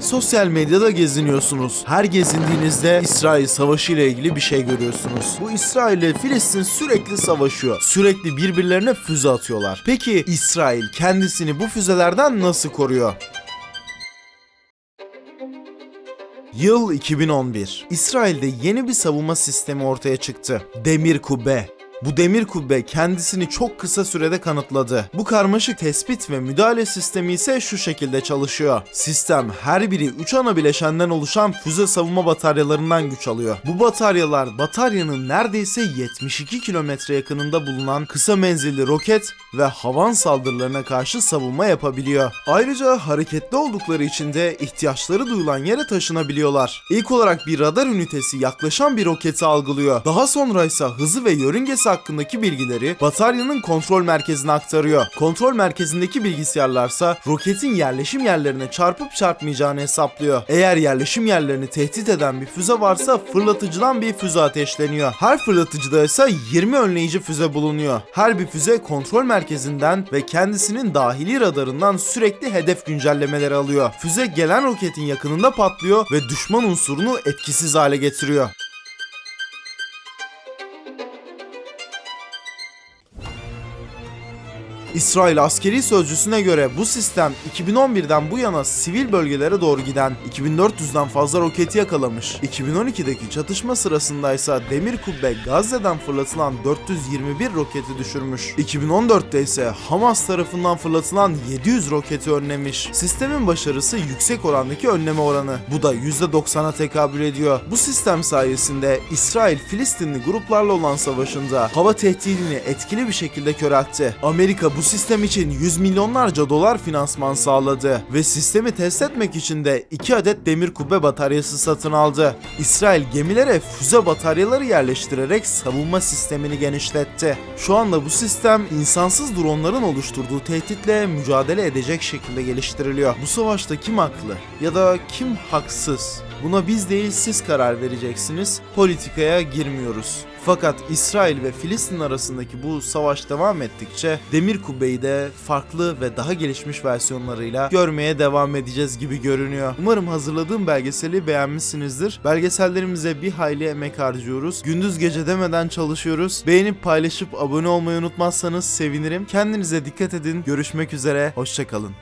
Sosyal medyada geziniyorsunuz. Her gezindiğinizde İsrail Savaşı ile ilgili bir şey görüyorsunuz. Bu İsrail ile Filistin sürekli savaşıyor. Sürekli birbirlerine füze atıyorlar. Peki İsrail kendisini bu füzelerden nasıl koruyor? Yıl 2011. İsrail'de yeni bir savunma sistemi ortaya çıktı. Demir kubbe. Bu demir kubbe kendisini çok kısa sürede kanıtladı. Bu karmaşık tespit ve müdahale sistemi ise şu şekilde çalışıyor. Sistem her biri 3 ana bileşenden oluşan füze savunma bataryalarından güç alıyor. Bu bataryalar bataryanın neredeyse 72 kilometre yakınında bulunan kısa menzilli roket ve havan saldırılarına karşı savunma yapabiliyor. Ayrıca hareketli oldukları için de ihtiyaçları duyulan yere taşınabiliyorlar. İlk olarak bir radar ünitesi yaklaşan bir roketi algılıyor. Daha sonra ise hızı ve yörüngesi hakkındaki bilgileri bataryanın kontrol merkezine aktarıyor. Kontrol merkezindeki bilgisayarlarsa roketin yerleşim yerlerine çarpıp çarpmayacağını hesaplıyor. Eğer yerleşim yerlerini tehdit eden bir füze varsa fırlatıcıdan bir füze ateşleniyor. Her fırlatıcıda ise 20 önleyici füze bulunuyor. Her bir füze kontrol merkezinden ve kendisinin dahili radarından sürekli hedef güncellemeleri alıyor. Füze gelen roketin yakınında patlıyor ve düşman unsurunu etkisiz hale getiriyor. İsrail askeri sözcüsüne göre bu sistem 2011'den bu yana sivil bölgelere doğru giden 2400'den fazla roketi yakalamış. 2012'deki çatışma sırasındaysa Demir Kubbe Gazze'den fırlatılan 421 roketi düşürmüş. 2014'te ise Hamas tarafından fırlatılan 700 roketi önlemiş. Sistemin başarısı yüksek orandaki önleme oranı. Bu da %90'a tekabül ediyor. Bu sistem sayesinde İsrail Filistinli gruplarla olan savaşında hava tehdidini etkili bir şekilde köreltti. Amerika bu sistem için yüz milyonlarca dolar finansman sağladı ve sistemi test etmek için de 2 adet demir kubbe bataryası satın aldı. İsrail gemilere füze bataryaları yerleştirerek savunma sistemini genişletti. Şu anda bu sistem insansız dronların oluşturduğu tehditle mücadele edecek şekilde geliştiriliyor. Bu savaşta kim haklı ya da kim haksız? Buna biz değil siz karar vereceksiniz. Politikaya girmiyoruz. Fakat İsrail ve Filistin arasındaki bu savaş devam ettikçe Demir Kubbe'yi de farklı ve daha gelişmiş versiyonlarıyla görmeye devam edeceğiz gibi görünüyor. Umarım hazırladığım belgeseli beğenmişsinizdir. Belgesellerimize bir hayli emek harcıyoruz. Gündüz gece demeden çalışıyoruz. Beğenip paylaşıp abone olmayı unutmazsanız sevinirim. Kendinize dikkat edin. Görüşmek üzere. Hoşçakalın.